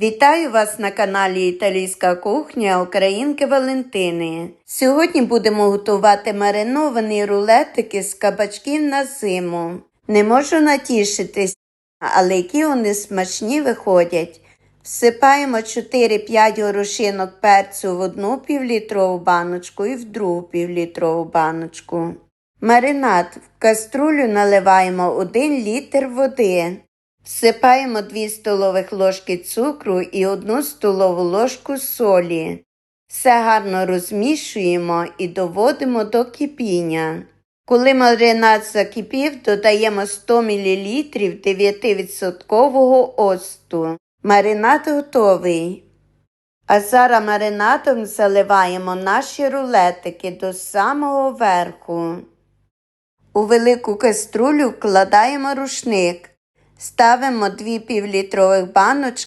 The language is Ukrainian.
Вітаю вас на каналі Італійська кухня Українки Валентини. Сьогодні будемо готувати мариновані рулетики з кабачків на зиму. Не можу натішитись, але які вони смачні виходять. Всипаємо 4-5 горошинок перцю в одну півлітрову баночку і в другу півлітрову баночку. Маринад в каструлю наливаємо 1 літр води. Всипаємо 2 столових ложки цукру і 1 столову ложку солі. Все гарно розмішуємо і доводимо до кипіння. Коли маринад закипів, додаємо 100 мл 9% оцту. Маринад готовий. А зараз маринадом заливаємо наші рулетики до самого верху. У велику каструлю вкладаємо рушник. Ставимо дві півлітрових баночки